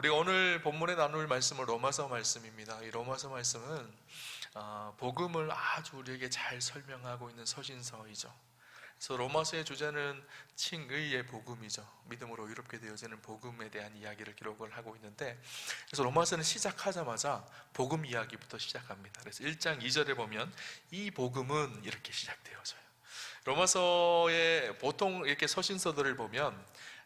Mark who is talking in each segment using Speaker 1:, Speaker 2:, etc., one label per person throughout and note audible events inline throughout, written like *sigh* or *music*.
Speaker 1: 우리가 오늘 본문에 나눌 말씀은 로마서 말씀입니다. 이 로마서 말씀은 어, 복음을 아주 우리에게 잘 설명하고 있는 서신서이죠. 그래서 로마서의 주제는 칭의의 복음이죠. 믿음으로 의롭게 되어지는 복음에 대한 이야기를 기록을 하고 있는데 그래서 로마서는 시작하자마자 복음 이야기부터 시작합니다. 그래서 1장 2절에 보면 이 복음은 이렇게 시작되어져요. 로마서의 보통 이렇게 서신서들을 보면 에,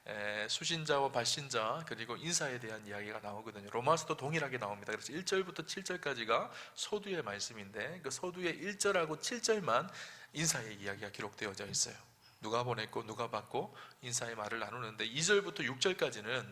Speaker 1: 수신자와 발신자 그리고 인사에 대한 이야기가 나오거든요. 로마서도 동일하게 나옵니다. 그래서 1절부터 7절까지가 소두의 말씀인데 그 소두의 1절하고 7절만 인사의 이야기가 기록되어져 있어요. 누가 보냈고 누가 받고 인사의 말을 나누는데 2절부터 6절까지는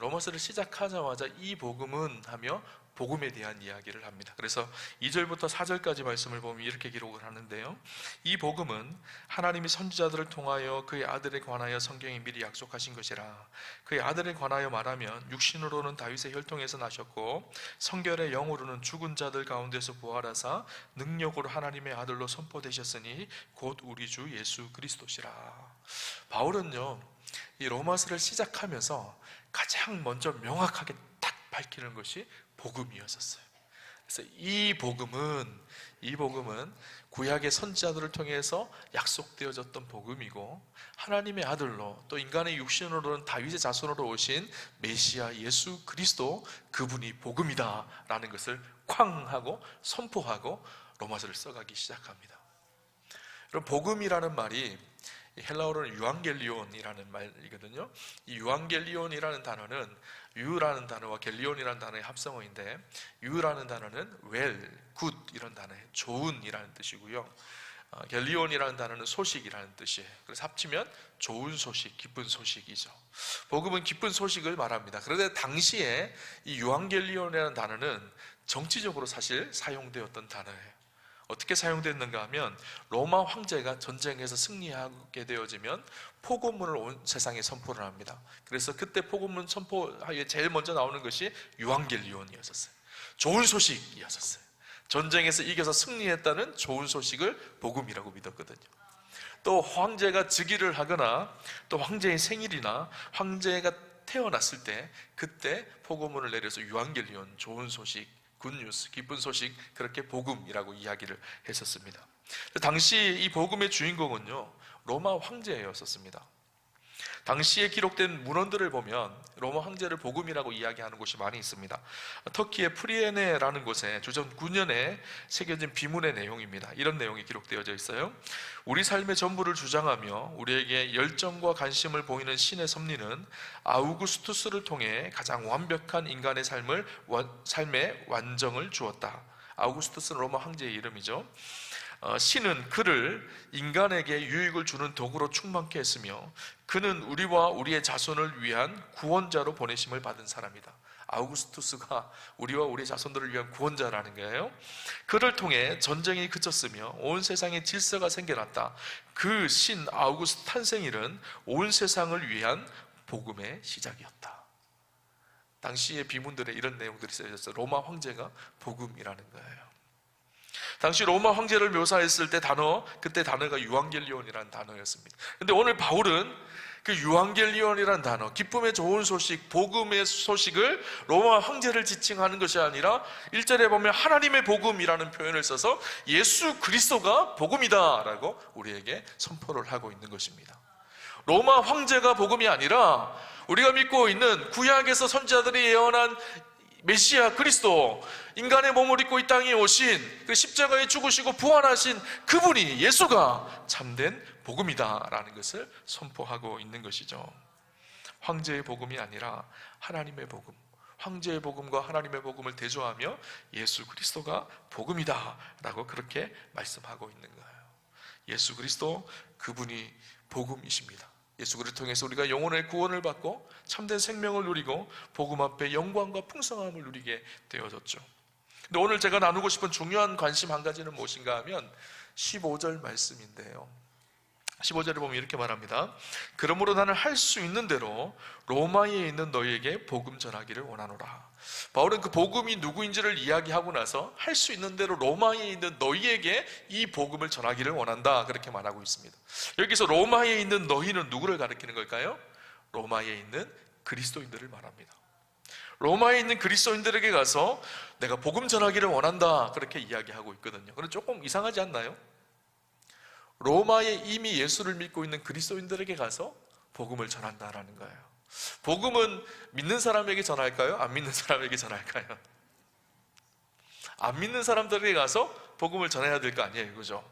Speaker 1: 로마서를 시작하자마자 이 복음은 하며 복음에 대한 이야기를 합니다. 그래서 2절부터 4절까지 말씀을 보면 이렇게 기록을 하는데요. 이 복음은 하나님이 선지자들을 통하여 그의 아들에 관하여 성경에 미리 약속하신 것이라. 그의 아들에 관하여 말하면 육신으로는 다윗의 혈통에서 나셨고 성결의 영으로는 죽은 자들 가운데서 부활하사 능력으로 하나님의 아들로 선포되셨으니 곧 우리 주 예수 그리스도시라. 바울은요. 이 로마서를 시작하면서 가장 먼저 명확하게 딱 밝히는 것이 복음이었었어요. 그래서 이 복음은 이 복음은 구약의 선지자들을 통해서 약속되어졌던 복음이고 하나님의 아들로 또 인간의 육신으로는 다윗의 자손으로 오신 메시아 예수 그리스도 그분이 복음이다라는 것을 쾅 하고 선포하고 로마서를 써가기 시작합니다. 그럼 복음이라는 말이 헬라어로는 유앙겔리온이라는 말이거든요. 이 유앙겔리온이라는 단어는 유라는 단어와 겔리온이라는 단어의 합성어인데 유라는 단어는 웰, 굿 이런 단어의 좋은이라는 뜻이고요. 어, 겔리온이라는 단어는 소식이라는 뜻이에요. 그래서 합치면 좋은 소식, 기쁜 소식이죠. 복음은 기쁜 소식을 말합니다. 그런데 당시에 이 유앙겔리온이라는 단어는 정치적으로 사실 사용되었던 단어예요. 어떻게 사용됐는가 하면 로마 황제가 전쟁에서 승리하게 되어지면 포고문을 온 세상에 선포를 합니다. 그래서 그때 포고문 선포하에 제일 먼저 나오는 것이 유앙겔리온이었어요. 좋은 소식이었어요. 전쟁에서 이겨서 승리했다는 좋은 소식을 복음이라고 믿었거든요. 또 황제가 즉위를 하거나 또 황제의 생일이나 황제가 태어났을 때 그때 포고문을 내려서 유앙겔리온 좋은 소식 굿뉴스, 기쁜 소식 그렇게 복음이라고 이야기를 했었습니다. 당시 이 복음의 주인공은요 로마 황제였었습니다. 당시에 기록된 문헌들을 보면 로마 황제를 복음이라고 이야기하는 곳이 많이 있습니다. 터키의 프리에네라는 곳에 주전 9년에 새겨진 비문의 내용입니다. 이런 내용이 기록되어져 있어요. 우리 삶의 전부를 주장하며 우리에게 열정과 관심을 보이는 신의 섭리는 아우구스투스를 통해 가장 완벽한 인간의 삶을 삶의 완정을 주었다. 아우구스투스는 로마 황제의 이름이죠. 어, 신은 그를 인간에게 유익을 주는 도구로 충만케 했으며 그는 우리와 우리의 자손을 위한 구원자로 보내심을 받은 사람이다. 아우구스투스가 우리와 우리 자손들을 위한 구원자라는 거예요. 그를 통해 전쟁이 그쳤으며 온 세상에 질서가 생겨났다. 그 신 아우구스트 탄생일은 온 세상을 위한 복음의 시작이었다. 당시의 비문들에 이런 내용들이 쓰여졌어요. 로마 황제가 복음이라는 거예요. 당시 로마 황제를 묘사했을 때 단어, 그때 단어가 유앙겔리온이라는 단어였습니다. 근데 오늘 바울은 그 유앙겔리온이라는 단어, 기쁨의 좋은 소식, 복음의 소식을 로마 황제를 지칭하는 것이 아니라 1절에 보면 하나님의 복음이라는 표현을 써서 예수 그리스도가 복음이다라고 우리에게 선포를 하고 있는 것입니다. 로마 황제가 복음이 아니라 우리가 믿고 있는 구약에서 선지자들이 예언한 메시아 그리스도 인간의 몸을 입고 이 땅에 오신 그 십자가에 죽으시고 부활하신 그분이 예수가 참된 복음이다라는 것을 선포하고 있는 것이죠. 황제의 복음이 아니라 하나님의 복음. 황제의 복음과 하나님의 복음을 대조하며 예수 그리스도가 복음이다라고 그렇게 말씀하고 있는 거예요. 예수 그리스도 그분이 복음이십니다. 예수 그리스도 통해서 우리가 영혼의 구원을 받고 참된 생명을 누리고 복음 앞에 영광과 풍성함을 누리게 되어졌죠. 근데 오늘 제가 나누고 싶은 중요한 관심 한 가지는 무엇인가 하면 15절 말씀인데요. 15절에 보면 이렇게 말합니다. 그러므로 나는 할 수 있는 대로 로마에 있는 너희에게 복음 전하기를 원하노라. 바울은 그 복음이 누구인지를 이야기하고 나서 할 수 있는 대로 로마에 있는 너희에게 이 복음을 전하기를 원한다. 그렇게 말하고 있습니다. 여기서 로마에 있는 너희는 누구를 가리키는 걸까요? 로마에 있는 그리스도인들을 말합니다. 로마에 있는 그리스도인들에게 가서 내가 복음 전하기를 원한다. 그렇게 이야기하고 있거든요. 그럼 조금 이상하지 않나요? 로마에 이미 예수를 믿고 있는 그리스도인들에게 가서 복음을 전한다라는 거예요. 복음은 믿는 사람에게 전할까요? 안 믿는 사람에게 전할까요? 안 믿는 사람들에게 가서 복음을 전해야 될 거 아니에요. 그죠?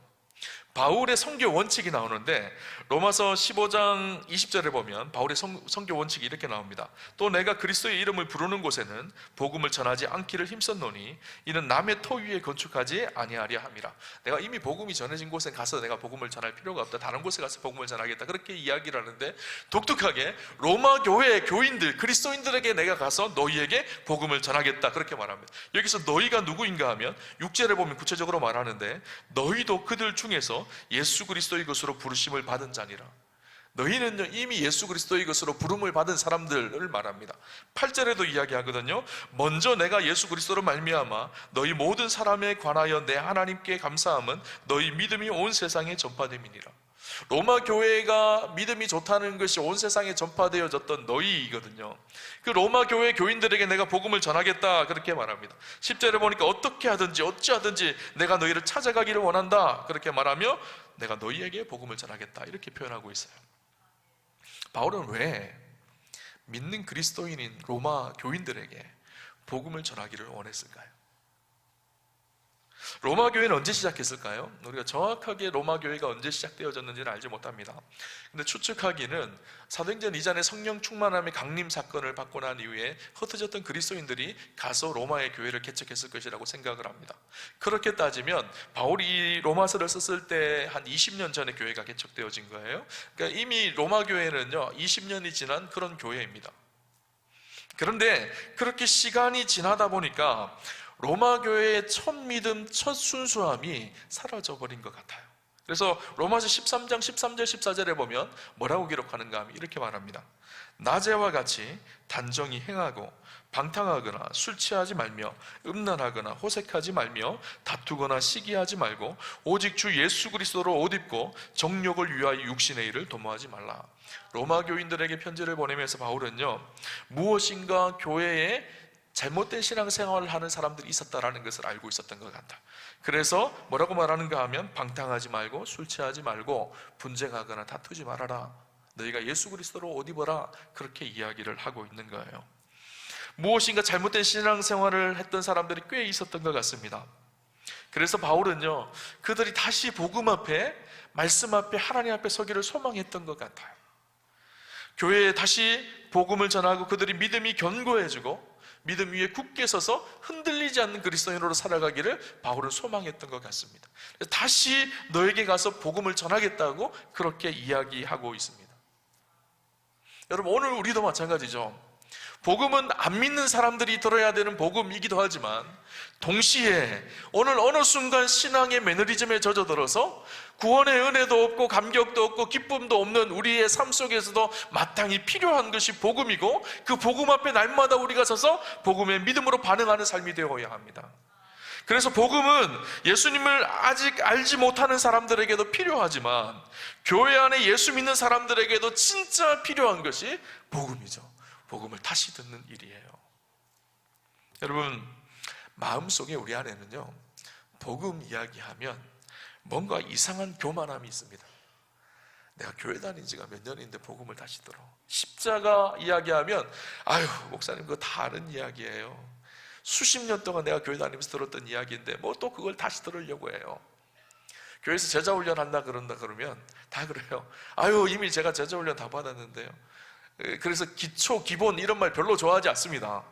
Speaker 1: 바울의 성교 원칙이 나오는데 로마서 15장 20절에 보면 바울의 성, 성교 원칙이 이렇게 나옵니다. 또 내가 그리스도의 이름을 부르는 곳에는 복음을 전하지 않기를 힘썼노니 이는 남의 토 위에 건축하지 아니하려 함이라. 내가 이미 복음이 전해진 곳에 가서 내가 복음을 전할 필요가 없다. 다른 곳에 가서 복음을 전하겠다. 그렇게 이야기를 하는데 독특하게 로마 교회 교인들 그리스도인들에게 내가 가서 너희에게 복음을 전하겠다. 그렇게 말합니다. 여기서 너희가 누구인가 하면 6절에 보면 구체적으로 말하는데 너희도 그들 중에서 예수 그리스도의 것으로 부르심을 받은 자니라. 너희는요 이미 예수 그리스도의 것으로 부름을 받은 사람들을 말합니다. 8절에도 이야기하거든요. 먼저 내가 예수 그리스도로 말미암아 너희 모든 사람에 관하여 내 하나님께 감사함은 너희 믿음이 온 세상에 전파됨이니라. 로마 교회가 믿음이 좋다는 것이 온 세상에 전파되어졌던 너희이거든요. 그 로마 교회 교인들에게 내가 복음을 전하겠다 그렇게 말합니다. 10절에 보니까 어떻게 하든지 어찌하든지 내가 너희를 찾아가기를 원한다 그렇게 말하며 내가 너희에게 복음을 전하겠다 이렇게 표현하고 있어요. 바울은 왜 믿는 그리스도인인 로마 교인들에게 복음을 전하기를 원했을까요? 로마 교회는 언제 시작했을까요? 우리가 정확하게 로마 교회가 언제 시작되어졌는지는 알지 못합니다. 근데 추측하기는 사도행전 이전에 성령 충만함의 강림 사건을 받고 난 이후에 흩어졌던 그리스도인들이 가서 로마의 교회를 개척했을 것이라고 생각을 합니다. 그렇게 따지면 바울이 이 로마서를 썼을 때 한 20년 전에 교회가 개척되어진 거예요. 그러니까 이미 로마 교회는요 20년이 지난 그런 교회입니다. 그런데 그렇게 시간이 지나다 보니까 로마 교회의 첫 믿음, 첫 순수함이 사라져 버린 것 같아요. 그래서 로마서 13장 13절 14절에 보면 뭐라고 기록하는가 하면 이렇게 말합니다. 낮에와 같이 단정히 행하고 방탕하거나 술 취하지 말며 음란하거나 호색하지 말며 다투거나 시기하지 말고 오직 주 예수 그리스도로 옷 입고 정욕을 위하여 육신의 일을 도모하지 말라. 로마 교인들에게 편지를 보내면서 바울은요 무엇인가 교회에 잘못된 신앙생활을 하는 사람들이 있었다라는 것을 알고 있었던 것 같다. 그래서 뭐라고 말하는가 하면 방탕하지 말고 술 취하지 말고 분쟁하거나 다투지 말아라. 너희가 예수 그리스도로 옷 입어라. 그렇게 이야기를 하고 있는 거예요. 무엇인가 잘못된 신앙생활을 했던 사람들이 꽤 있었던 것 같습니다. 그래서 바울은요, 그들이 다시 복음 앞에, 말씀 앞에, 하나님 앞에 서기를 소망했던 것 같아요. 교회에 다시 복음을 전하고 그들이 믿음이 견고해지고 믿음 위에 굳게 서서 흔들리지 않는 그리스도인으로 살아가기를 바울은 소망했던 것 같습니다. 다시 너에게 가서 복음을 전하겠다고 그렇게 이야기하고 있습니다. 여러분 오늘 우리도 마찬가지죠. 복음은 안 믿는 사람들이 들어야 되는 복음이기도 하지만 동시에 오늘 어느 순간 신앙의 매너리즘에 젖어들어서 구원의 은혜도 없고 감격도 없고 기쁨도 없는 우리의 삶 속에서도 마땅히 필요한 것이 복음이고 그 복음 앞에 날마다 우리가 서서 복음의 믿음으로 반응하는 삶이 되어야 합니다. 그래서 복음은 예수님을 아직 알지 못하는 사람들에게도 필요하지만 교회 안에 예수 믿는 사람들에게도 진짜 필요한 것이 복음이죠. 복음을 다시 듣는 일이에요. 여러분, 마음속에 우리 안에는요, 복음 이야기하면 뭔가 이상한 교만함이 있습니다. 내가 교회 다닌 지가 몇 년인데 복음을 다시 들어. 십자가 이야기하면, 아유, 목사님, 그거 다 아는 이야기예요. 수십 년 동안 내가 교회 다니면서 들었던 이야기인데, 뭐 또 그걸 다시 들으려고 해요. 교회에서 제자 훈련 한다 그런다 그러면 다 그래요. 아유, 이미 제가 제자 훈련 다 받았는데요. 그래서 기초, 기본 이런 말 별로 좋아하지 않습니다.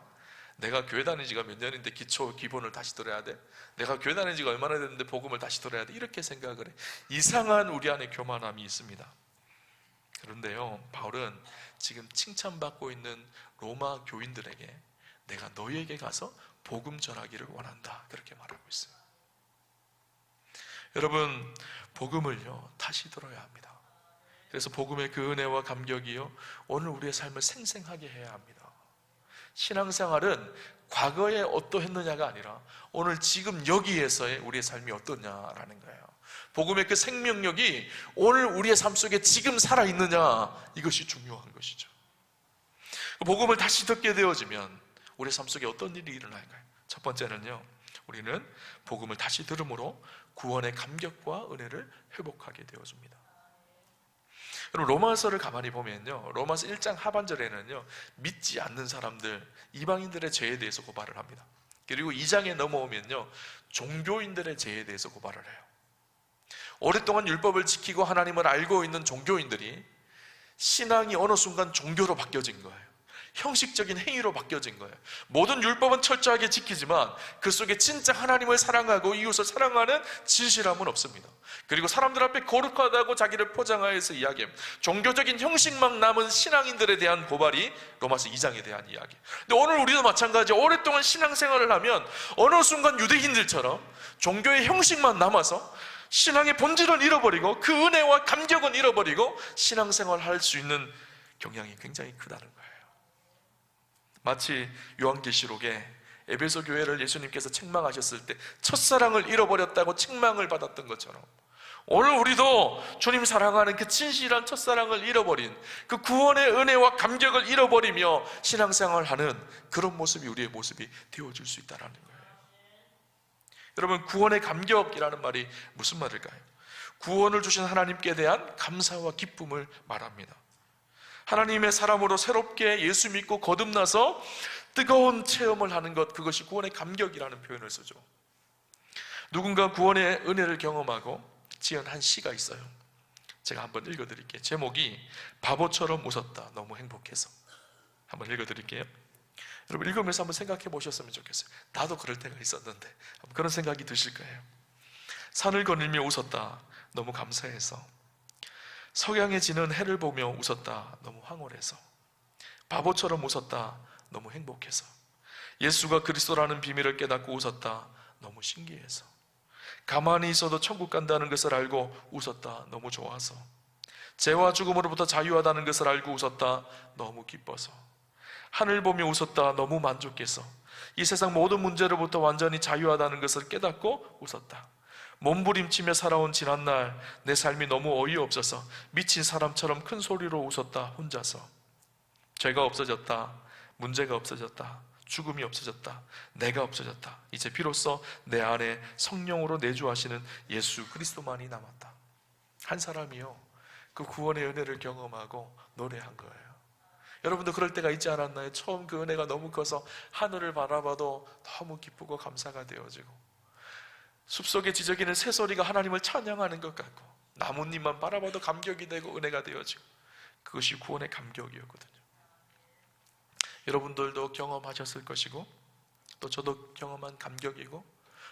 Speaker 1: 내가 교회 다닌 지가 몇 년인데 기초, 기본을 다시 들어야 돼? 내가 교회 다닌 지가 얼마나 됐는데 복음을 다시 들어야 돼? 이렇게 생각을 해. 이상한 우리 안에 교만함이 있습니다. 그런데요, 바울은 지금 칭찬받고 있는 로마 교인들에게 내가 너희에게 가서 복음 전하기를 원한다. 그렇게 말하고 있어요. 여러분, 복음을요, 다시 들어야 합니다. 그래서 복음의 그 은혜와 감격이요, 오늘 우리의 삶을 생생하게 해야 합니다. 신앙생활은 과거에 어떠했느냐가 아니라 오늘 지금 여기에서의 우리의 삶이 어떠냐라는 거예요. 복음의 그 생명력이 오늘 우리의 삶 속에 지금 살아있느냐, 이것이 중요한 것이죠. 복음을 다시 듣게 되어지면 우리 삶 속에 어떤 일이 일어날까요? 첫 번째는요. 우리는 복음을 다시 들음으로 구원의 감격과 은혜를 회복하게 되어줍니다. 여러분 로마서를 가만히 보면요. 로마서 1장 하반절에는요. 믿지 않는 사람들, 이방인들의 죄에 대해서 고발을 합니다. 그리고 2장에 넘어오면요. 종교인들의 죄에 대해서 고발을 해요. 오랫동안 율법을 지키고 하나님을 알고 있는 종교인들이 신앙이 어느 순간 종교로 바뀌어진 거예요. 형식적인 행위로 바뀌어진 거예요. 모든 율법은 철저하게 지키지만 그 속에 진짜 하나님을 사랑하고 이웃을 사랑하는 진실함은 없습니다. 그리고 사람들 앞에 거룩하다고 자기를 포장하여서 이야기합니다. 종교적인 형식만 남은 신앙인들에 대한 고발이 로마서 2장에 대한 이야기. 근데 오늘 우리도 마찬가지 오랫동안 신앙생활을 하면 어느 순간 유대인들처럼 종교의 형식만 남아서 신앙의 본질을 잃어버리고 그 은혜와 감격은 잃어버리고 신앙생활을 할수 있는 경향이 굉장히 크다는. 마치 요한계시록에 에베소 교회를 예수님께서 책망하셨을 때 첫사랑을 잃어버렸다고 책망을 받았던 것처럼 오늘 우리도 주님 사랑하는 그 진실한 첫사랑을 잃어버린 그 구원의 은혜와 감격을 잃어버리며 신앙생활을 하는 그런 모습이 우리의 모습이 되어줄 수 있다는 거예요. 여러분 구원의 감격이라는 말이 무슨 말일까요? 구원을 주신 하나님께 대한 감사와 기쁨을 말합니다. 하나님의 사람으로 새롭게 예수 믿고 거듭나서 뜨거운 체험을 하는 것 그것이 구원의 감격이라는 표현을 쓰죠. 누군가 구원의 은혜를 경험하고 지은 한 시가 있어요. 제가 한번 읽어드릴게요. 제목이 바보처럼 웃었다. 너무 행복해서 한번 읽어드릴게요. 여러분 읽으면서 한번 생각해 보셨으면 좋겠어요. 나도 그럴 때가 있었는데 그런 생각이 드실 거예요. 산을 거닐며 웃었다. 너무 감사해서 석양에 지는 해를 보며 웃었다. 너무 황홀해서. 바보처럼 웃었다. 너무 행복해서. 예수가 그리스도라는 비밀을 깨닫고 웃었다. 너무 신기해서. 가만히 있어도 천국 간다는 것을 알고 웃었다. 너무 좋아서. 죄와 죽음으로부터 자유하다는 것을 알고 웃었다. 너무 기뻐서. 하늘 보며 웃었다. 너무 만족해서. 이 세상 모든 문제로부터 완전히 자유하다는 것을 깨닫고 웃었다. 몸부림치며 살아온 지난날 내 삶이 너무 어이없어서 미친 사람처럼 큰 소리로 웃었다 혼자서. 죄가 없어졌다 문제가 없어졌다 죽음이 없어졌다 내가 없어졌다. 이제 비로소 내 안에 성령으로 내주하시는 예수 그리스도만이 남았다. 한 사람이요. 그 구원의 은혜를 경험하고 노래한 거예요. 여러분도 그럴 때가 있지 않았나요? 처음 그 은혜가 너무 커서 하늘을 바라봐도 너무 기쁘고 감사가 되어지고 숲속에 지저귀는 새소리가 하나님을 찬양하는 것 같고 나뭇잎만 바라봐도 감격이 되고 은혜가 되어지고 그것이 구원의 감격이었거든요. 여러분들도 경험하셨을 것이고 또 저도 경험한 감격이고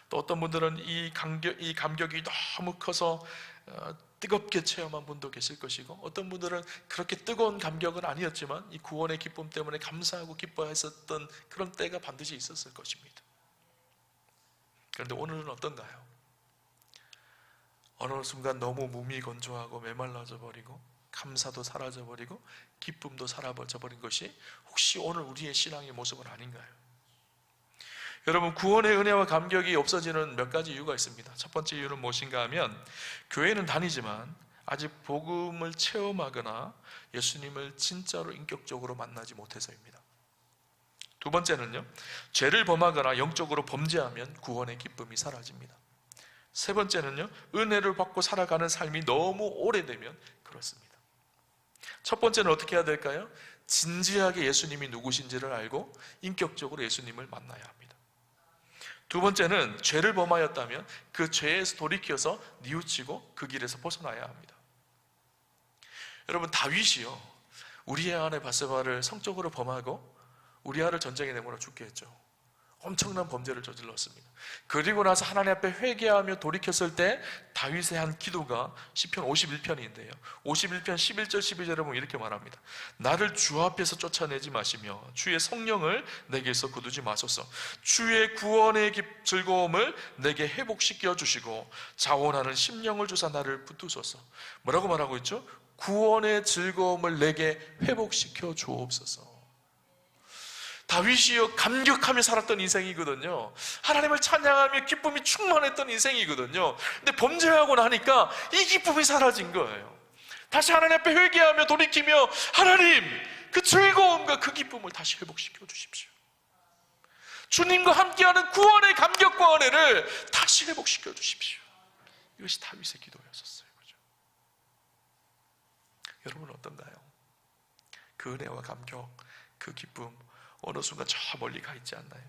Speaker 1: 또 어떤 분들은 이 감격, 이 감격이 너무 커서 어, 뜨겁게 체험한 분도 계실 것이고 어떤 분들은 그렇게 뜨거운 감격은 아니었지만 이 구원의 기쁨 때문에 감사하고 기뻐했었던 그런 때가 반드시 있었을 것입니다. 그런데 오늘은 어떤가요? 어느 순간 너무 몸이 건조하고 메말라져 버리고 감사도 사라져 버리고 기쁨도 사라져 버린 것이 혹시 오늘 우리의 신앙의 모습은 아닌가요? 여러분 구원의 은혜와 감격이 없어지는 몇 가지 이유가 있습니다. 첫 번째 이유는 무엇인가 하면 교회는 다니지만 아직 복음을 체험하거나 예수님을 진짜로 인격적으로 만나지 못해서입니다. 두 번째는요, 죄를 범하거나 영적으로 범죄하면 구원의 기쁨이 사라집니다. 세 번째는요, 은혜를 받고 살아가는 삶이 너무 오래되면 그렇습니다. 첫 번째는 어떻게 해야 될까요? 진지하게 예수님이 누구신지를 알고 인격적으로 예수님을 만나야 합니다. 두 번째는 죄를 범하였다면 그 죄에서 돌이켜서 뉘우치고 그 길에서 벗어나야 합니다. 여러분 다윗이요 우리의 아내 바세바를 성적으로 범하고 우리아를 전쟁에 내몰아 죽게 했죠. 엄청난 범죄를 저질렀습니다. 그리고 나서 하나님 앞에 회개하며 돌이켰을 때 다윗의 한 기도가 시편 51편인데요. 51편 11절 12절에 보면 이렇게 말합니다. 나를 주 앞에서 쫓아내지 마시며 주의 성령을 내게서 거두지 마소서. 주의 구원의 즐거움을 내게 회복시켜 주시고 자원하는 심령을 주사 나를 붙드소서. 뭐라고 말하고 있죠? 구원의 즐거움을 내게 회복시켜 주옵소서. 다윗이요 감격하며 살았던 인생이거든요. 하나님을 찬양하며 기쁨이 충만했던 인생이거든요. 근데 범죄하고 나니까 이 기쁨이 사라진 거예요. 다시 하나님 앞에 회개하며 돌이키며 하나님 그 즐거움과 그 기쁨을 다시 회복시켜 주십시오. 주님과 함께하는 구원의 감격과 은혜를 다시 회복시켜 주십시오. 이것이 다윗의 기도였었어요. 그죠? 여러분 어떤가요? 그 은혜와 감격, 그 기쁨 어느 순간 저 멀리 가 있지 않나요?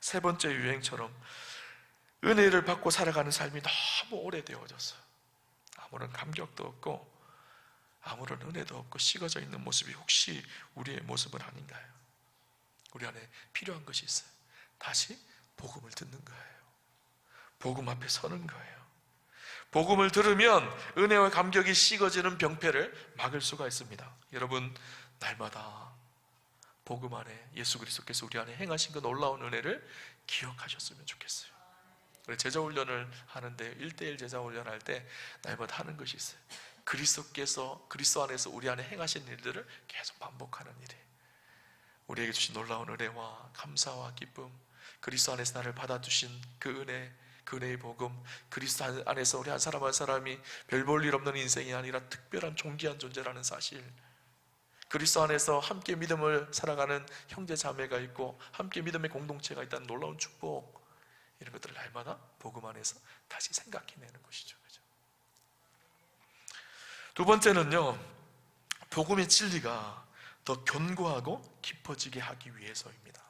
Speaker 1: 세 번째 유행처럼 은혜를 받고 살아가는 삶이 너무 오래되어졌어요. 아무런 감격도 없고 아무런 은혜도 없고 식어져 있는 모습이 혹시 우리의 모습은 아닌가요? 우리 안에 필요한 것이 있어요. 다시 복음을 듣는 거예요. 복음 앞에 서는 거예요. 복음을 들으면 은혜와 감격이 식어지는 병폐를 막을 수가 있습니다. 여러분 날마다 복음 안에 예수 그리스도께서 우리 안에 행하신 그 놀라운 은혜를 기억하셨으면 좋겠어요. 우리 제자 훈련을 하는데 1대1 제자 훈련 할 때 날마다 하는 것이 있어요. 그리스도께서 그리스도 안에서 우리 안에 행하신 일들을 계속 반복하는 일이에요. 우리에게 주신 놀라운 은혜와 감사와 기쁨, 그리스도 안에서 나를 받아주신 그 은혜, 그 은혜의 복음, 그리스도 안에서 우리 한 사람 한 사람이 별 볼 일 없는 인생이 아니라 특별한 존귀한 존재라는 사실, 그리스도 안에서 함께 믿음을 살아가는 형제 자매가 있고 함께 믿음의 공동체가 있다는 놀라운 축복, 이런 것들을 날마다 복음 안에서 다시 생각해내는 것이죠. 그죠? 두 번째는요, 복음의 진리가 더 견고하고 깊어지게 하기 위해서입니다.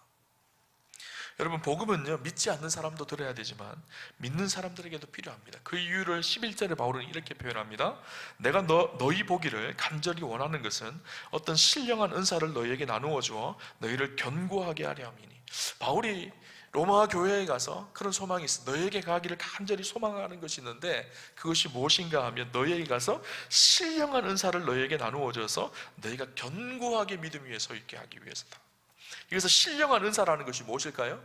Speaker 1: 여러분, 복음은요, 믿지 않는 사람도 들어야 되지만, 믿는 사람들에게도 필요합니다. 그 이유를 11절에 바울은 이렇게 표현합니다. 내가 너, 너희 보기를 간절히 원하는 것은 어떤 신령한 은사를 너희에게 나누어 주어 너희를 견고하게 하려 함이니. 바울이 로마 교회에 가서 그런 소망이 있어. 너에게 가기를 간절히 소망하는 것이 있는데 그것이 무엇인가 하면 너에게 가서 신령한 은사를 너에게 나누어 줘서 너희가 견고하게 믿음 위에 서 있게 하기 위해서다. 여기서 신령한 은사라는 것이 무엇일까요?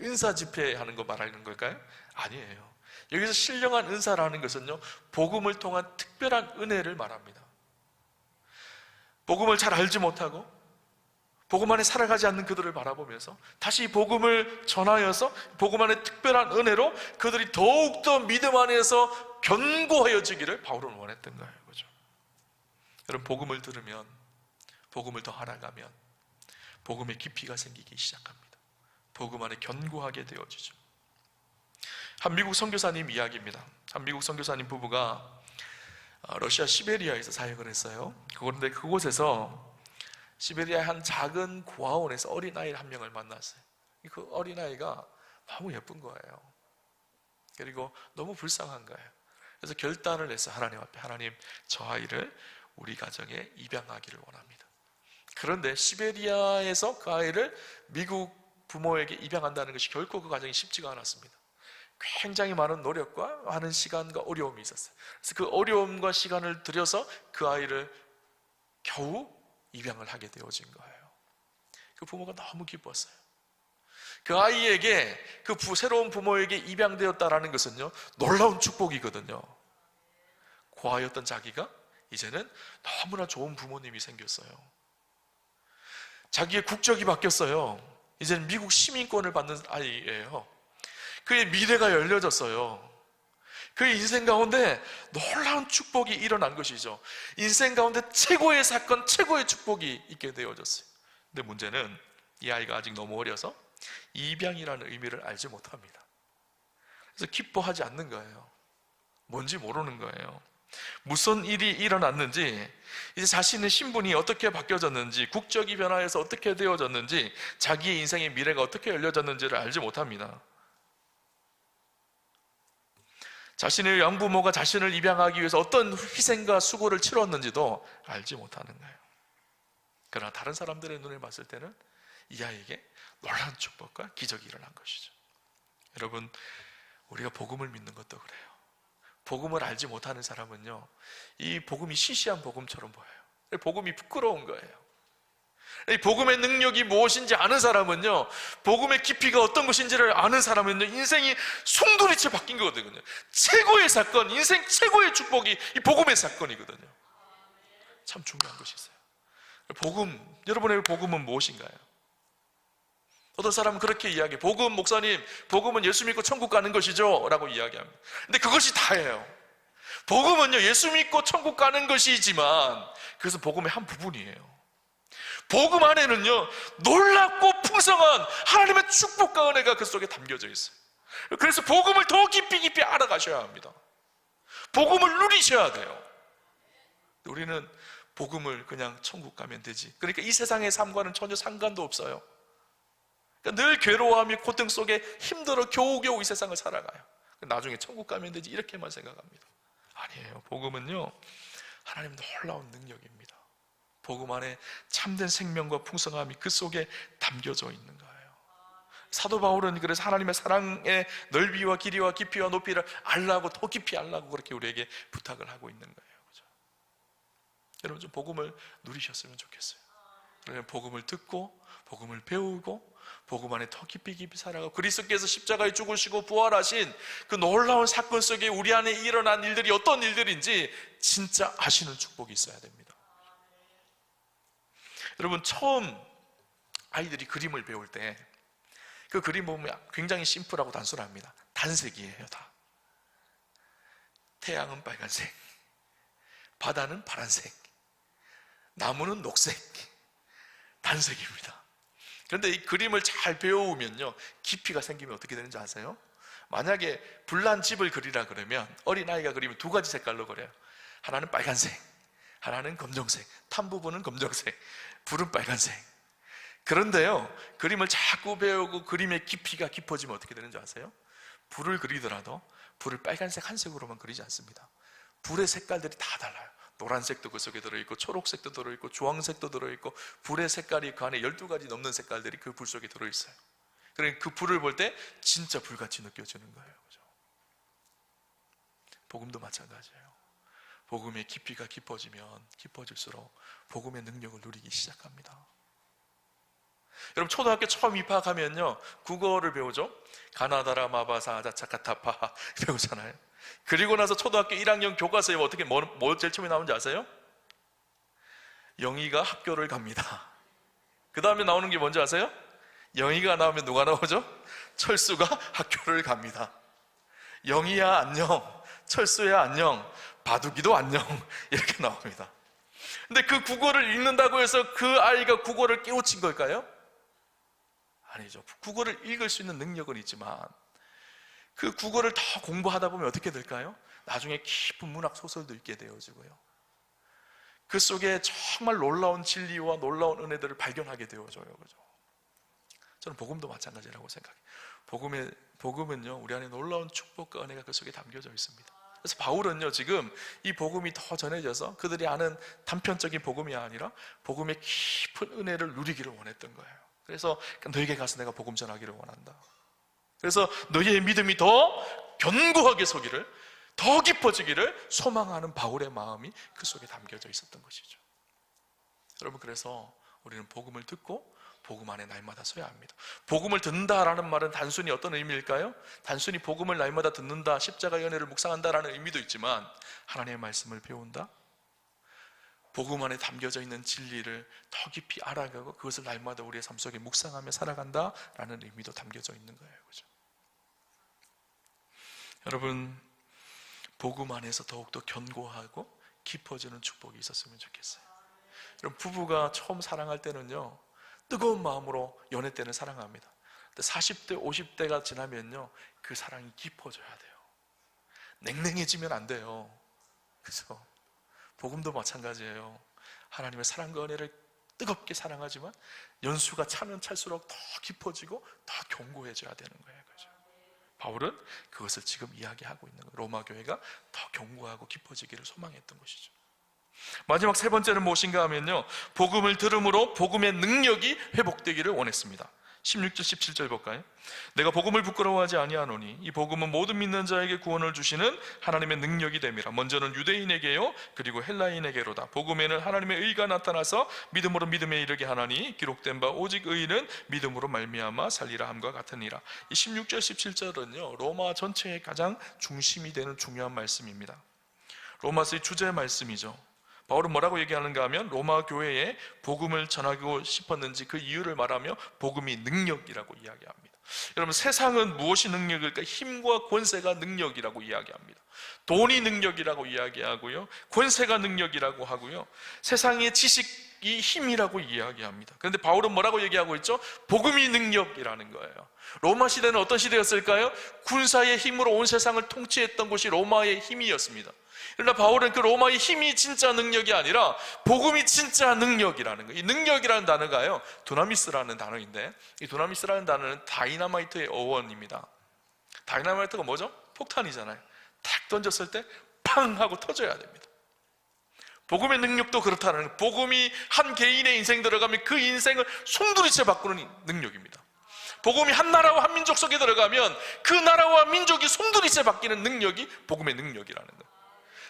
Speaker 1: 은사 집회하는 거 말하는 걸까요? 아니에요. 여기서 신령한 은사라는 것은요, 복음을 통한 특별한 은혜를 말합니다. 복음을 잘 알지 못하고 복음 안에 살아가지 않는 그들을 바라보면서 다시 복음을 전하여서 복음 안에 특별한 은혜로 그들이 더욱더 믿음 안에서 견고해지기를 바울은 원했던 거예요. 그죠? 여러분, 복음을 들으면, 복음을 더 알아가면, 복음의 깊이가 생기기 시작합니다. 복음 안에 견고하게 되어지죠. 한 미국 선교사님 이야기입니다. 한 미국 선교사님 부부가 어, 러시아 시베리아에서 사역을 했어요. 그런데 그곳에서 시베리아의 한 작은 고아원에서 어린아이 한 명을 만났어요. 그 어린아이가 너무 예쁜 거예요. 그리고 너무 불쌍한 거예요. 그래서 결단을 했어요. 하나님 앞에. 하나님, 저 아이를 우리 가정에 입양하기를 원합니다. 그런데 시베리아에서 그 아이를 미국 부모에게 입양한다는 것이 결코 그 과정이 쉽지가 않았습니다. 굉장히 많은 노력과 많은 시간과 어려움이 있었어요. 그래서 그 어려움과 시간을 들여서 그 아이를 겨우 입양을 하게 되어진 거예요. 그 부모가 너무 기뻤어요. 그 아이에게 그 부, 새로운 부모에게 입양되었다라는 것은요 놀라운 축복이거든요. 고아였던 자기가 이제는 너무나 좋은 부모님이 생겼어요. 자기의 국적이 바뀌었어요. 이제는 미국 시민권을 받는 아이예요. 그의 미래가 열려졌어요. 그의 인생 가운데 놀라운 축복이 일어난 것이죠. 인생 가운데 최고의 사건, 최고의 축복이 있게 되어졌어요. 근데 문제는 이 아이가 아직 너무 어려서 입양이라는 의미를 알지 못합니다. 그래서 기뻐하지 않는 거예요. 뭔지 모르는 거예요. 무슨 일이 일어났는지, 이제 자신의 신분이 어떻게 바뀌어졌는지, 국적이 변화해서 어떻게 되어졌는지, 자기의 인생의 미래가 어떻게 열려졌는지를 알지 못합니다. 자신의 양부모가 자신을 입양하기 위해서 어떤 희생과 수고를 치렀는지도 알지 못하는 거예요. 그러나 다른 사람들의 눈에 봤을 때는 이 아이에게 놀라운 축복과 기적이 일어난 것이죠. 여러분, 우리가 복음을 믿는 것도 그래요. 복음을 알지 못하는 사람은요, 이 복음이 시시한 복음처럼 보여요. 복음이 부끄러운 거예요. 이 복음의 능력이 무엇인지 아는 사람은요, 복음의 깊이가 어떤 것인지를 아는 사람은요, 인생이 송두리째 바뀐 거거든요. 최고의 사건, 인생 최고의 축복이 이 복음의 사건이거든요. 참 중요한 것이 있어요. 복음, 여러분의 복음은 무엇인가요? 어떤 사람은 그렇게 이야기해. 복음, 목사님, 복음은 예수 믿고 천국 가는 것이죠. 라고 이야기합니다. 근데 그것이 다예요. 복음은요, 예수 믿고 천국 가는 것이지만, 그것은 복음의 한 부분이에요. 복음 안에는요 놀랍고 풍성한 하나님의 축복과 은혜가 그 속에 담겨져 있어요. 그래서 복음을 더 깊이 깊이 알아가셔야 합니다. 복음을 누리셔야 돼요. 우리는 복음을 그냥 천국 가면 되지. 그러니까 이 세상의 삶과는 전혀 상관도 없어요. 그러니까 늘 괴로워하며 고통 속에 힘들어 겨우겨우 이 세상을 살아가요. 나중에 천국 가면 되지 이렇게만 생각합니다. 아니에요. 복음은요 하나님 놀라운 능력입니다. 복음 안에 참된 생명과 풍성함이 그 속에 담겨져 있는 거예요. 사도 바울은 그래서 하나님의 사랑의 넓이와 길이와 깊이와 높이를 알라고 더 깊이 알라고 그렇게 우리에게 부탁을 하고 있는 거예요. 그죠? 여러분 좀 복음을 누리셨으면 좋겠어요. 그러면 복음을 듣고 복음을 배우고 복음 안에 더 깊이 깊이 살아가고 그리스도께서 십자가에 죽으시고 부활하신 그 놀라운 사건 속에 우리 안에 일어난 일들이 어떤 일들인지 진짜 아시는 축복이 있어야 됩니다. 여러분 처음 아이들이 그림을 배울 때 그 그림 보면 굉장히 심플하고 단순합니다. 단색이에요, 다. 태양은 빨간색, 바다는 파란색, 나무는 녹색, 단색입니다. 그런데 이 그림을 잘 배워오면요, 깊이가 생기면 어떻게 되는지 아세요? 만약에 불난 집을 그리라 그러면 어린아이가 그리면 두 가지 색깔로 그려요. 하나는 빨간색, 하나는 검정색, 탄 부분은 검정색, 불은 빨간색. 그런데요, 그림을 자꾸 배우고 그림의 깊이가 깊어지면 어떻게 되는지 아세요? 불을 그리더라도 불을 빨간색 한 색으로만 그리지 않습니다. 불의 색깔들이 다 달라요. 노란색도 그 속에 들어있고, 초록색도 들어있고, 주황색도 들어있고, 불의 색깔이 그 안에 12가지 넘는 색깔들이 그 불 속에 들어있어요. 그러니까 그 불을 볼 때 진짜 불같이 느껴지는 거예요. 그죠? 복음도 마찬가지예요. 복음의 깊이가 깊어지면 깊어질수록 복음의 능력을 누리기 시작합니다. 여러분 초등학교 처음 입학하면요 국어를 배우죠 가나다라 마바사 아자차카타파 *laughs* 배우잖아요 그리고 나서 초등학교 1학년 교과서에 어떻게 뭐, 뭐 제일 처음에 나오는지 아세요? 영희가 학교를 갑니다 그 다음에 나오는 게 뭔지 아세요? 영희가 나오면 누가 나오죠? 철수가 *laughs* 학교를 갑니다 영희야 안녕 철수야 안녕 바둑이도 안녕 *laughs* 이렇게 나옵니다 근데 그 국어를 읽는다고 해서 그 아이가 국어를 깨우친 걸까요? 아니죠. 국어를 읽을 수 있는 능력은 있지만 그 국어를 더 공부하다 보면 어떻게 될까요? 나중에 깊은 문학 소설도 읽게 되어지고요. 그 속에 정말 놀라운 진리와 놀라운 은혜들을 발견하게 되어져요. 그죠? 저는 복음도 마찬가지라고 생각해요. 복음의, 복음은요, 우리 안에 놀라운 축복과 은혜가 그 속에 담겨져 있습니다. 그래서 바울은요, 지금 이 복음이 더 전해져서 그들이 아는 단편적인 복음이 아니라 복음의 깊은 은혜를 누리기를 원했던 거예요. 그래서 너에게 가서 내가 복음 전하기를 원한다. 그래서 너희의 믿음이 더 견고하게 서기를 더 깊어지기를 소망하는 바울의 마음이 그 속에 담겨져 있었던 것이죠. 여러분 그래서 우리는 복음을 듣고 복음 안에 날마다 서야 합니다. 복음을 듣는다라는 말은 단순히 어떤 의미일까요? 단순히 복음을 날마다 듣는다, 십자가 연애를 묵상한다라는 의미도 있지만 하나님의 말씀을 배운다, 복음 안에 담겨져 있는 진리를 더 깊이 알아가고 그것을 날마다 우리의 삶 속에 묵상하며 살아간다라는 의미도 담겨져 있는 거예요. 그죠? 여러분, 복음 안에서 더욱더 견고하고 깊어지는 축복이 있었으면 좋겠어요. 여러분, 부부가 처음 사랑할 때는요, 뜨거운 마음으로 연애 때는 사랑합니다. 근데 40대, 50대가 지나면요, 그 사랑이 깊어져야 돼요. 냉랭해지면 안 돼요. 그래서 복음도 마찬가지예요. 하나님의 사랑과 은혜를 뜨겁게 사랑하지만 연수가 차면 찰수록 더 깊어지고 더 견고해져야 되는 거예요. 그죠? 바울은 그것을 지금 이야기하고 있는 거예요. 로마 교회가 더 견고하고 깊어지기를 소망했던 것이죠. 마지막 세 번째는 무엇인가 하면요. 복음을 들음으로 복음의 능력이 회복되기를 원했습니다. 16절 17절 볼까요? 내가 복음을 부끄러워하지 아니하노니 이 복음은 모든 믿는 자에게 구원을 주시는 하나님의 능력이 됨이라. 먼저는 유대인에게요 그리고 헬라인에게로다. 복음에는 하나님의 의가 나타나서 믿음으로 믿음에 이르게 하나니 기록된 바 오직 의인은 믿음으로 말미암아 살리라 함과 같으니라. 이 16절 17절은요 로마 전체의 가장 중심이 되는 중요한 말씀입니다. 로마서의 주제 말씀이죠 바울은 뭐라고 얘기하는가 하면 로마 교회에 복음을 전하고 싶었는지 그 이유를 말하며 복음이 능력이라고 이야기합니다. 여러분 세상은 무엇이 능력일까? 힘과 권세가 능력이라고 이야기합니다. 돈이 능력이라고 이야기하고요. 권세가 능력이라고 하고요. 세상의 지식 이 힘이라고 이야기합니다. 그런데 바울은 뭐라고 얘기하고 있죠? 복음이 능력이라는 거예요. 로마 시대는 어떤 시대였을까요? 군사의 힘으로 온 세상을 통치했던 곳이 로마의 힘이었습니다. 그러나 바울은 그 로마의 힘이 진짜 능력이 아니라 복음이 진짜 능력이라는 거예요. 이 능력이라는 단어가요. 두나미스라는 단어인데 이 두나미스라는 단어는 다이나마이트의 어원입니다. 다이나마이트가 뭐죠? 폭탄이잖아요. 탁 던졌을 때 팡 하고 터져야 됩니다. 복음의 능력도 그렇다는 거예요. 복음이 한 개인의 인생 들어가면 그 인생을 송두리째 바꾸는 능력입니다. 복음이 한 나라와 한 민족 속에 들어가면 그 나라와 민족이 송두리째 바뀌는 능력이 복음의 능력이라는 거예요.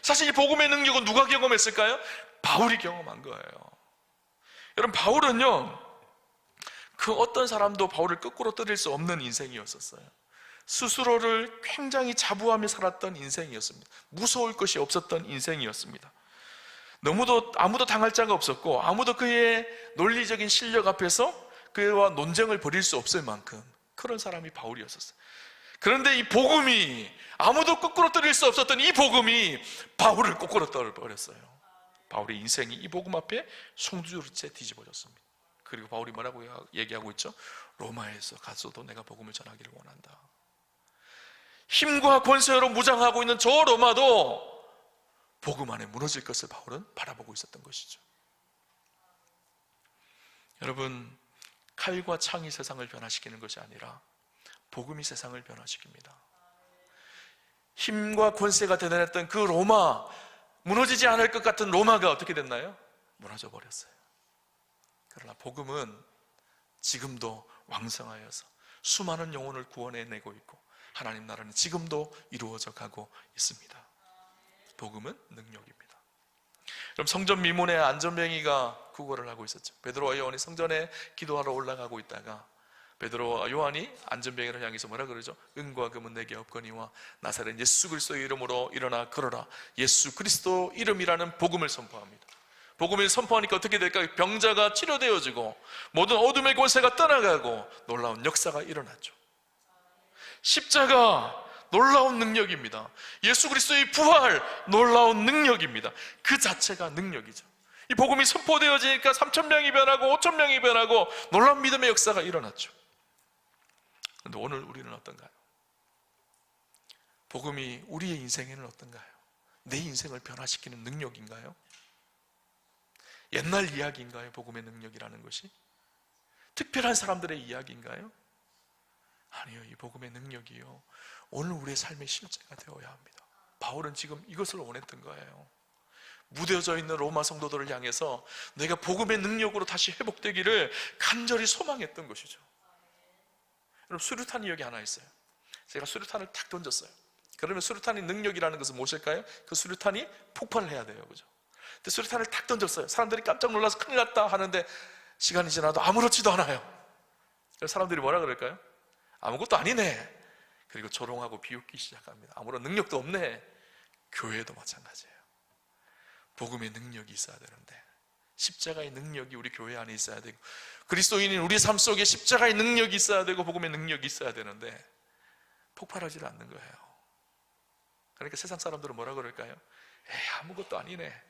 Speaker 1: 사실 이 복음의 능력은 누가 경험했을까요? 바울이 경험한 거예요. 여러분 바울은요 그 어떤 사람도 바울을 거꾸로 때릴 수 없는 인생이었었어요. 스스로를 굉장히 자부하며 살았던 인생이었습니다. 무서울 것이 없었던 인생이었습니다. 너무도 아무도 당할 자가 없었고 아무도 그의 논리적인 실력 앞에서 그와 논쟁을 벌일 수 없을 만큼 그런 사람이 바울이었었어요. 그런데 이 복음이 아무도 거꾸로 때릴 수 없었던 이 복음이 바울을 거꾸로 떨어버렸어요. 바울의 인생이 이 복음 앞에 송두리째 뒤집어졌습니다. 그리고 바울이 뭐라고 얘기하고 있죠? 로마에서 가서도 내가 복음을 전하기를 원한다. 힘과 권세로 무장하고 있는 저 로마도 복음 안에 무너질 것을 바울은 바라보고 있었던 것이죠. 여러분, 칼과 창이 세상을 변화시키는 것이 아니라 복음이 세상을 변화시킵니다. 힘과 권세가 대단했던 그 로마, 무너지지 않을 것 같은 로마가 어떻게 됐나요? 무너져 버렸어요. 그러나 복음은 지금도 왕성하여서 수많은 영혼을 구원해내고 있고 하나님 나라는 지금도 이루어져 가고 있습니다. 복음은 능력입니다. 그럼 성전 미문에 안전뱅이가 구걸을 하고 있었죠. 베드로와 요한이 성전에 기도하러 올라가고 있다가 베드로와 요한이 안전뱅이를 향해서 뭐라 그러죠? 은과 금은 내게 없거니와 나사렛 예수 그리스도의 이름으로 일어나 걸어라. 예수 그리스도 이름이라는 복음을 선포합니다. 복음을 선포하니까 어떻게 될까요? 병자가 치료되어지고 모든 어둠의 권세가 떠나가고 놀라운 역사가 일어났죠. 십자가 놀라운 능력입니다. 예수 그리스도의 부활 놀라운 능력입니다. 그 자체가 능력이죠. 이 복음이 선포되어지니까 3천 명이 변하고 5천 명이 변하고 놀라운 믿음의 역사가 일어났죠. 그런데 오늘 우리는 어떤가요? 복음이 우리의 인생에는 어떤가요? 내 인생을 변화시키는 능력인가요? 옛날 이야기인가요? 복음의 능력이라는 것이? 특별한 사람들의 이야기인가요? 아니요, 이 복음의 능력이요. 오늘 우리의 삶의 실제가 되어야 합니다. 바울은 지금 이것을 원했던 거예요. 무뎌져 있는 로마 성도들을 향해서 내가 복음의 능력으로 다시 회복되기를 간절히 소망했던 것이죠. 여러분, 수류탄이 여기 하나 있어요. 제가 수류탄을 탁 던졌어요. 그러면 수류탄의 능력이라는 것은 무엇일까요? 그 수류탄이 폭발을 해야 돼요. 그죠? 근데 수류탄을 탁 던졌어요. 사람들이 깜짝 놀라서 큰일 났다 하는데 시간이 지나도 아무렇지도 않아요. 사람들이 뭐라 그럴까요? 아무것도 아니네. 그리고 조롱하고 비웃기 시작합니다. 아무런 능력도 없네. 교회도 마찬가지예요. 복음의 능력이 있어야 되는데 십자가의 능력이 우리 교회 안에 있어야 되고 그리스도인인 우리 삶 속에 십자가의 능력이 있어야 되고 복음의 능력이 있어야 되는데 폭발하지 않는 거예요. 그러니까 세상 사람들은 뭐라 그럴까요? 에이 아무것도 아니네.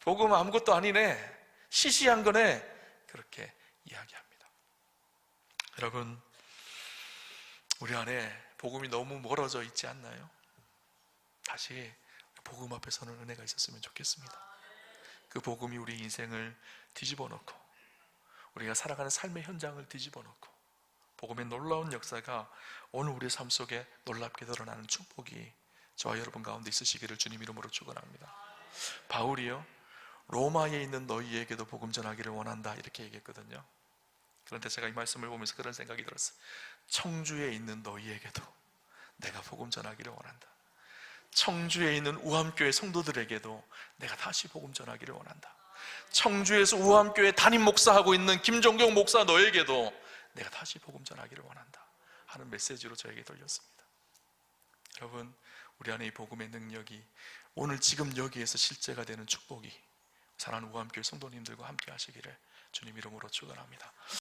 Speaker 1: 복음 아무것도 아니네. 시시한 거네. 그렇게 이야기합니다. 여러분 우리 안에 복음이 너무 멀어져 있지 않나요? 다시 복음 앞에서는 은혜가 있었으면 좋겠습니다. 그 복음이 우리 인생을 뒤집어 놓고 우리가 살아가는 삶의 현장을 뒤집어 놓고 복음의 놀라운 역사가 오늘 우리의 삶 속에 놀랍게 드러나는 축복이 저와 여러분 가운데 있으시기를 주님 이름으로 축원합니다. 바울이요 로마에 있는 너희에게도 복음 전하기를 원한다 이렇게 얘기했거든요. 그런데 제가 이 말씀을 보면서 그런 생각이 들었어요. 청주에 있는 너희에게도 내가 복음 전하기를 원한다. 청주에 있는 우함교회 성도들에게도 내가 다시 복음 전하기를 원한다. 청주에서 우함교회 담임 목사하고 있는 김종경 목사 너에게도 내가 다시 복음 전하기를 원한다. 하는 메시지로 저에게 돌렸습니다. 여러분, 우리 안에 이 복음의 능력이 오늘 지금 여기에서 실제가 되는 축복이 사랑하는 우함교회 성도님들과 함께 하시기를 주님 이름으로 축원합니다.